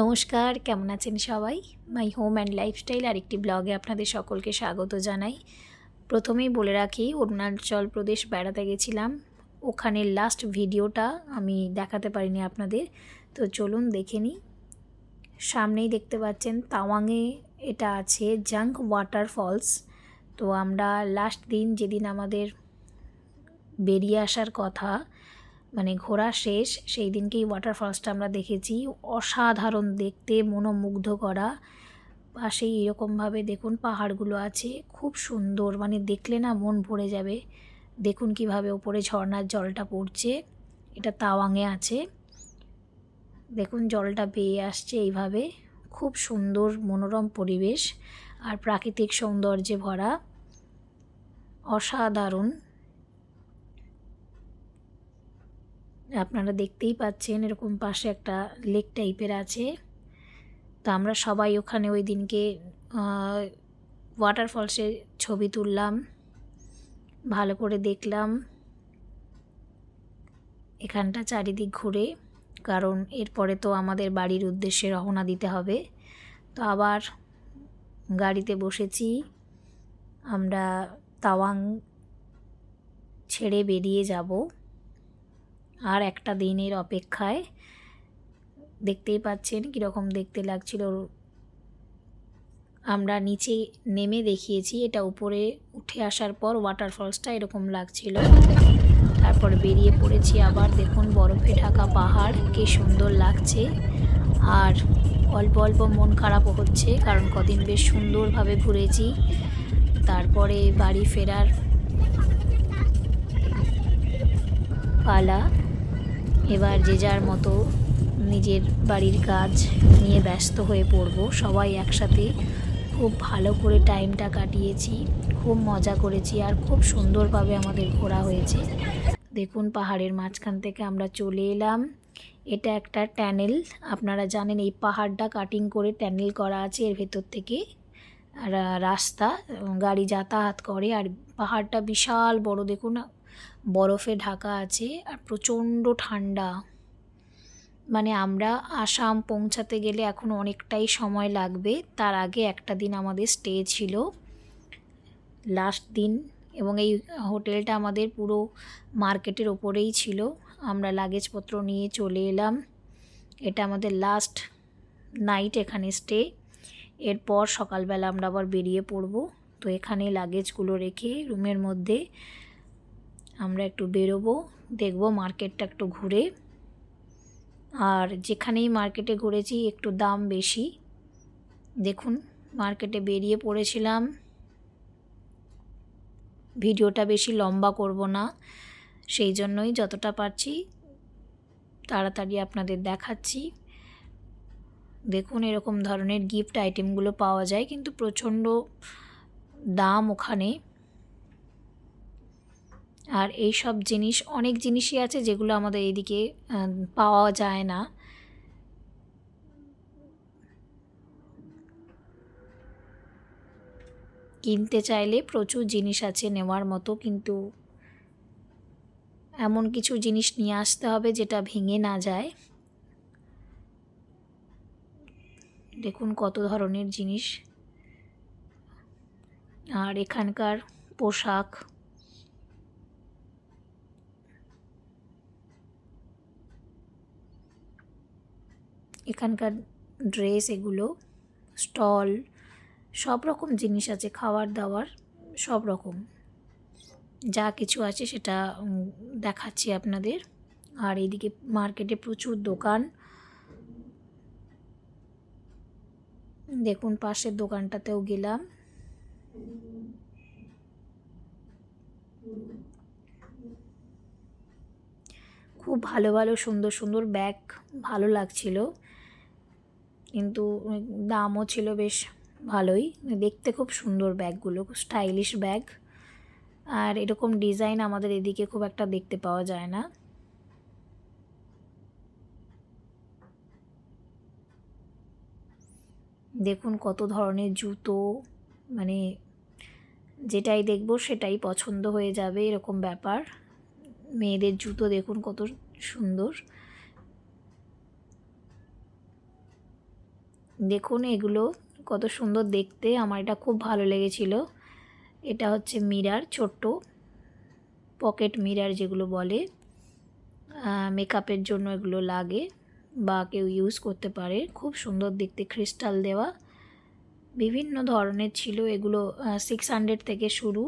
নমস্কার, কেমন আছেন সবাই? মাই হোম অ্যান্ড লাইফস্টাইল আর একটি ব্লগে আপনাদের সকলকে স্বাগত জানাই। প্রথমেই বলে রাখি, অরুণাচল প্রদেশ বেড়াতে গেছিলাম। ওখানের লাস্ট ভিডিওটা আমি দেখাতে পারিনি আপনাদের। তো চলুন দেখে নিই। সামনেই দেখতে পাচ্ছেন তাওয়াংয়ে এটা আছে জাঙ্ক ওয়াটার ফলস। তো আমরা লাস্ট দিন যেদিন আমাদের বেরিয়ে আসার কথা মানে ঘোরা শেষ, সেই দিনকেই ওয়াটারফলসটা আমরা দেখেছি। অসাধারণ দেখতে মনোমুগ্ধ করা পাশেই এরকমভাবে দেখুন পাহাড়গুলো আছে, খুব সুন্দর। মানে দেখলে না মন ভরে যাবে। দেখুন কীভাবে ওপরে ঝর্নার জলটা পড়ছে। এটা তাওয়াংয়ে আছে। দেখুন জলটা বেয়ে আসছে এইভাবে। খুব সুন্দর, মনোরম পরিবেশ। আর প্রাকৃতিক সৌন্দর্যে ভরা। অসাধারণ। আপনারা দেখতেই পাচ্ছেন এরকম পাশে একটা লেক টাইপের আছে। তো আমরা সবাই ওখানে ওই দিনকে ওয়াটারফলসে ছবি তুললাম, ভালো করে দেখলাম। এখানটা চারিদিক ঘুরে, কারণ এরপরে তো আমাদের বাড়ির উদ্দেশ্যে রওনা দিতে হবে। তো আবার গাড়িতে বসেছি। আমরা তাওয়াং ছেড়ে বেরিয়ে যাব। আর একটা দিনের অপেক্ষায় দেখতেই পাচ্ছেন কীরকম দেখতে লাগছিল। আমরা নিচে নেমে দেখিয়েছি, এটা উপরে উঠে আসার পর ওয়াটারফলসটা এরকম লাগছিল। তারপর বেরিয়ে পড়েছি আবার, দেখুন বরফে ঢাকা পাহাড়, কি সুন্দর লাগছে। আর অল্প অল্প মন খারাপও হচ্ছে, কারণ কদিন বেশ সুন্দরভাবে ঘুরেছি। তারপরে বাড়ি ফেরার পালা। এবার যে যার মতো নিজের বাড়ির কাজ নিয়ে ব্যস্ত হয়ে পড়ব। সবাই একসাথে খুব ভালো করে টাইমটা কাটিয়েছি, খুব মজা করেছি আর খুব সুন্দরভাবে আমাদের ঘোরা হয়েছে। দেখুন পাহাড়ের মাঝখান থেকে আমরা চলে এলাম। এটা একটা ট্যানেল। আপনারা জানেন এই পাহাড়টা কাটিং করে ট্যানেল করা আছে এর ভেতর থেকে। রাস্তা, গাড়ি যাতায়াত করে। আর পাহাড়টা বিশাল বড়। দেখুন বরফে ঢাকা আছে আর প্রচণ্ড ঠান্ডা। মানে আমরা আসাম পৌঁছাতে গেলে এখন অনেকটাই সময় লাগবে। তার আগে একটা দিন আমাদের স্টে ছিল লাস্ট দিন। এবং এই হোটেলটা আমাদের পুরো মার্কেটের ওপরেই ছিল। আমরা লাগেজপত্র নিয়ে চলে এলাম। এটা আমাদের লাস্ট নাইট এখানে স্টে এরপর সকালবেলা আমরা আবার বেরিয়ে পড়ব। তো এখানে লাগেজগুলো রেখে রুমের মধ্যে আমরা একটু বেরোবো, দেখব মার্কেটটা একটু ঘুরে। আর যেখানেই মার্কেটে ঘুরেছি একটু দাম বেশি। দেখুন, মার্কেটে বেরিয়ে পড়েছিলাম। ভিডিওটা বেশি লম্বা করব না, সেই জন্যই যতটা পারছি তাড়াতাড়ি আপনাদের দেখাচ্ছি। দেখুন, এরকম ধরনের গিফট আইটেমগুলো পাওয়া যায়, কিন্তু প্রচণ্ড দাম ওখানে। আর এই সব জিনিস, অনেক জিনিসই আছে যেগুলো আমাদের এদিকে পাওয়া যায় না। কিনতে চাইলে প্রচুর জিনিস আছে নেওয়ার মতো, কিন্তু এমন কিছু জিনিস নিয়ে আসতে হবে যেটা ভেঙে না যায়। দেখুন কত ধরনের জিনিস। আর এখানকার পোশাক। এখানকার ড্রেস এগুলো স্টল সব রকম জিনিস আছে খাবার দাওয়ার, সব রকম। যা কিছু আছে সেটা দেখাচ্ছি আপনাদের। আর এইদিকে মার্কেটে প্রচুর দোকান। দেখুন, পাশের দোকানটাতেও গেলাম। খুব ভালো ভালো, সুন্দর সুন্দর ব্যাগ, ভালো লাগছিল। কিন্তু দামও ছিল বেশ ভালোই। দেখতে খুব সুন্দর ব্যাগগুলো, খুব স্টাইলিশ ব্যাগ। আর এরকম ডিজাইন আমাদের এদিকে খুব একটা দেখতে পাওয়া যায় না। দেখুন কত ধরনের জুতো মানে যেটাই দেখব সেটাই পছন্দ হয়ে যাবে এরকম ব্যাপার। মেয়েদের জুতো দেখুন কত সুন্দর। দেখুন এগুলো কত সুন্দর দেখতে। আমার এটা খুব ভালো লেগেছিল। এটা হচ্ছে মিরার, ছোট্ট পকেট মিরার যেগুলো বলে। মেকআপের জন্য এগুলো লাগে বা কেউ ইউজ করতে পারে। খুব সুন্দর দেখতে, ক্রিস্টাল দেওয়া। বিভিন্ন ধরনের ছিল এগুলো সিক্স হান্ড্রেড থেকে শুরু।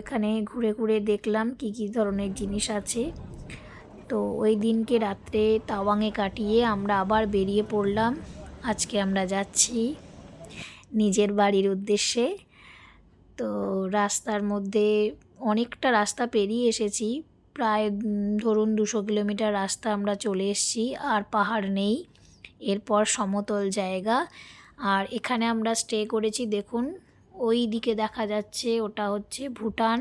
এখানে ঘুরে ঘুরে দেখলাম কি কি ধরনের জিনিস আছে। তো ওই দিনকে রাত্রে তাওয়াংয়ে কাটিয়ে আমরা আবার বেরিয়ে পড়লাম। আজকে আমরা যাচ্ছি নিজের বাড়ির উদ্দেশ্যে। তো রাস্তার মধ্যে অনেকটা রাস্তা পেরিয়ে এসেছি। প্রায় ধরুন দুশো কিলোমিটার রাস্তা আমরা চলে এসেছি, আর পাহাড় নেই। এরপর সমতল জায়গা। আর এখানে আমরা স্টে করেছি, দেখুন ওই দিকে দেখা যাচ্ছে, ওটা হচ্ছে ভুটান।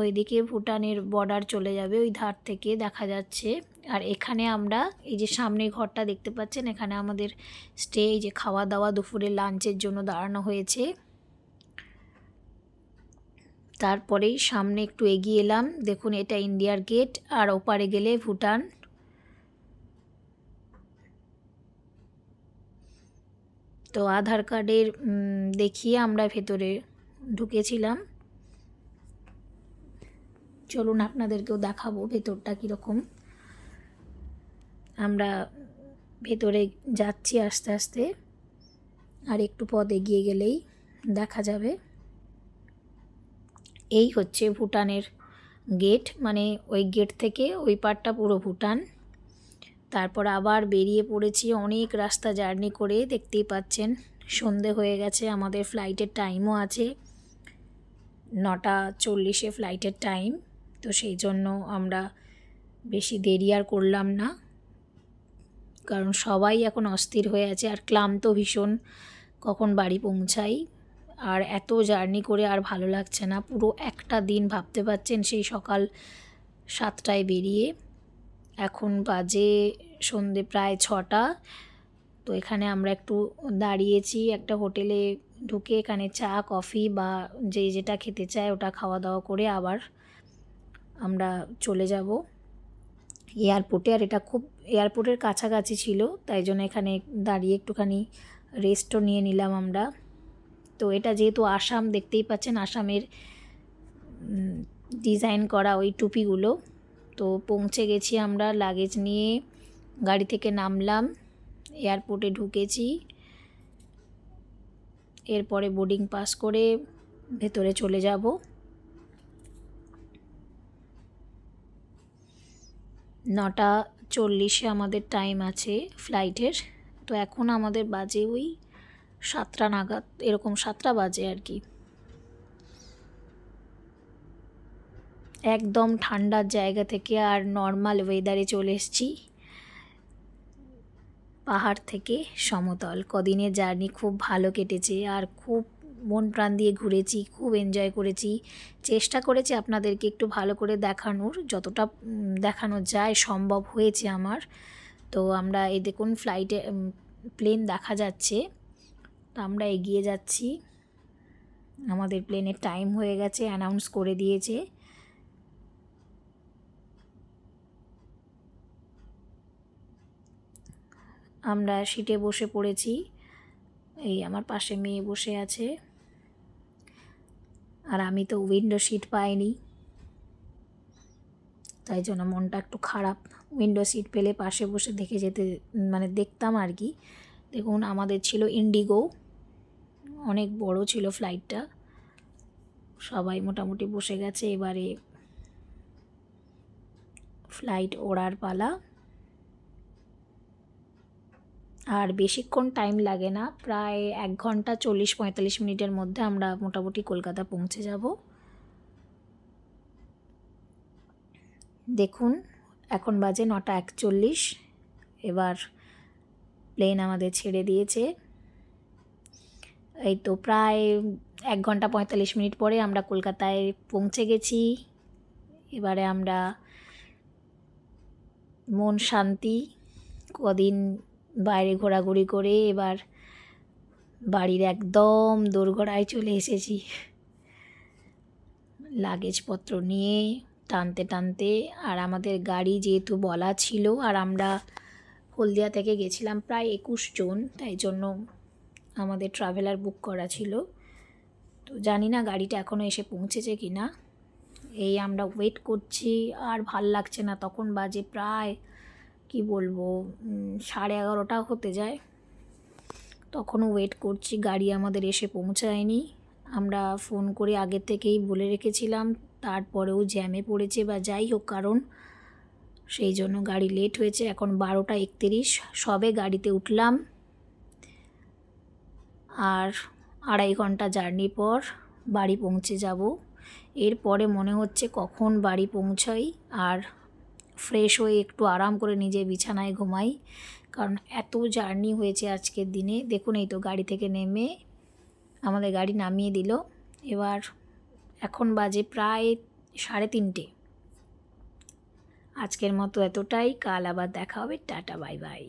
ওইদিকে ভুটানের বর্ডার চলে যাবে, ওই ধার থেকে দেখা যাচ্ছে। আর এখানে আমরা এই যে সামনে ঘরটা দেখতে পাচ্ছেন, এখানে আমাদের স্টে এই যে খাওয়া দাওয়া দুপুরে লাঞ্চের জন্য দাঁড়ানো হয়েছে। তারপরেই সামনে একটু এগিয়ে এলাম। দেখুন, এটা ইন্ডিয়ার গেট আর ওপারে গেলে ভুটান। তো আধার কার্ডের দেখিয়ে আমরা ভেতরে ঢুকেছিলাম। চলুন আপনাদেরকেও দেখাবো ভেতরটা কীরকম। আমরা ভেতরে যাচ্ছি আস্তে আস্তে, আর একটু পথ এগিয়ে গেলেই দেখা যাবে। এই হচ্ছে ভুটানের গেট মানে ওই গেট থেকে ওই পারটা পুরো ভুটান। তারপর আবার বেরিয়ে পড়েছি অনেক রাস্তা জার্নি করে, দেখতেই পাচ্ছেন। সন্ধে হয়ে গেছে, আমাদের ফ্লাইটের টাইমও আছে। নটা চল্লিশে ফ্লাইটের টাইম তো সেই জন্য আমরা বেশি দেরি আর করলাম না। কারণ সবাই এখন অস্থির হয়ে আছে আর ক্লান্ত ভীষণ, কখন বাড়ি পৌঁছাই। আর এত জার্নি করে আর ভালো লাগছে না, পুরো একটা দিন ভাবতে পারছেন সেই সকাল সাতটায় বেরিয়ে। এখন বাজে সন্ধে প্রায় ছটা। তো এখানে আমরা একটু দাঁড়িয়েছি, একটা হোটেলে ঢুকে এখানে চা, কফি বা যে যেটা খেতে চায় ওটা খাওয়া দাওয়া করে আবার আমরা চলে যাব। এয়ারপোর্টে, আর এটা খুব এয়ারপোর্টের কাছাকাছি ছিল, তাই জন্য এখানে দাঁড়িয়ে একটুখানি রেস্টও নিয়ে নিলাম আমরা। তো এটা যেহেতু আসাম, দেখতেই পাচ্ছেন আসামের ডিজাইন করা ওই টুপিগুলো। তো পৌঁছে গেছি আমরা লাগেজ নিয়ে। গাড়ি থেকে নামলাম এয়ারপোর্টে ঢুকেছি। এরপরে বোর্ডিং পাস করে ভেতরে চলে যাব। নটা চল্লিশে আমাদের টাইম আছে ফ্লাইটের তো এখন আমাদের বাজে ওই সাতটা নাগাদ, এরকম সাতটা বাজে আর কি। একদম ঠান্ডার জায়গা থেকে আর নর্মাল ওয়েদারে চলে এসেছি। পাহাড় থেকে সমতল। কদিনের জার্নি খুব ভালো কেটেছে আর খুব মন প্রাণ দিয়ে ঘুরেছি, খুব এনজয় করেছি। চেষ্টা করেছি আপনাদেরকে একটু ভালো করে দেখানোর, যতটা দেখানো যায় সম্ভব হয়েছে আমার। তো আমরা এই দেখুন ফ্লাইটে প্লেন দেখা যাচ্ছে। তো আমরা এগিয়ে যাচ্ছি। আমাদের প্লেনের টাইম হয়ে গেছে অ্যানাউন্স করে দিয়েছে। আমরা সিটে বসে পড়েছি। এই আমার পাশে মেয়ে বসে আছে। আর আমি তো উইন্ডো সিট পাইনি। তাই জন্য মনটা একটু খারাপ। উইন্ডো সিট পেলে পাশে বসে দেখে যেতে মানে দেখতাম আর কি। দেখুন, আমাদের ছিল ইন্ডিগো অনেক বড় ছিল ফ্লাইটটা সবাই মোটামুটি বসে গেছে। এবারে ফ্লাইট ওড়ার পালা। আর বেশিক্ষণ টাইম লাগে না। প্রায় এক ঘণ্টা চল্লিশ পঁয়তাল্লিশ মিনিটের মধ্যে আমরা মোটামুটি কলকাতা পৌঁছে যাব। দেখুন, এখন বাজে নটা একচল্লিশ। এবার প্লেন আমাদের ছেড়ে দিয়েছে। এই তো প্রায় এক ঘণ্টা পঁয়তাল্লিশ মিনিট পরে আমরা কলকাতায় পৌঁছে গেছি। এবারে আমরা মন শান্তি, কদিন বাইরে ঘোরাঘুরি করে এবার বাড়ির একদম দোরগোড়ায় চলে এসেছি। লাগেজপত্র নিয়ে টানতে টানতে আর আমাদের গাড়ি যেহেতু বলা ছিল আর আমরা হলদিয়া থেকে গেছিলাম প্রায় একুশ জন, তাই জন্য আমাদের ট্রাভেলার বুক করা ছিল। তো জানি না গাড়িটা এখনও এসে পৌঁছেছে কি না এই আমরা ওয়েট করছি, আর ভালো লাগছে না, তখন বাজে প্রায় কি বলব সাড়ে এগারোটা হতে যায়। তখনও ওয়েট করছি, গাড়ি আমাদের এসে পৌঁছায়নি। আমরা ফোন করে আগের থেকেই বলে রেখেছিলাম, তারপরেও জ্যামে পড়েছে বা যাই হোক কারণ, সেই জন্য গাড়ি লেট হয়েছে। এখন বারোটা একতিরিশ, সবে গাড়িতে উঠলাম। আর আড়াই ঘণ্টা জার্নি পর বাড়ি পৌঁছে যাব। এরপরে মনে হচ্ছে কখন বাড়ি পৌঁছাই, আর ফ্রেশ হয়ে একটু আরাম করে নিজে বিছানায় ঘুমাই। কারণ এত জার্নি হয়েছে আজকের দিনে। দেখুন, এই তো গাড়ি থেকে নেমে আমাদের গাড়ি নামিয়ে দিল। এবার এখন বাজে প্রায় সাড়ে তিনটে। আজকের মতো এতটাই। কাল আবার দেখা হবে। টাটা, বাই বাই।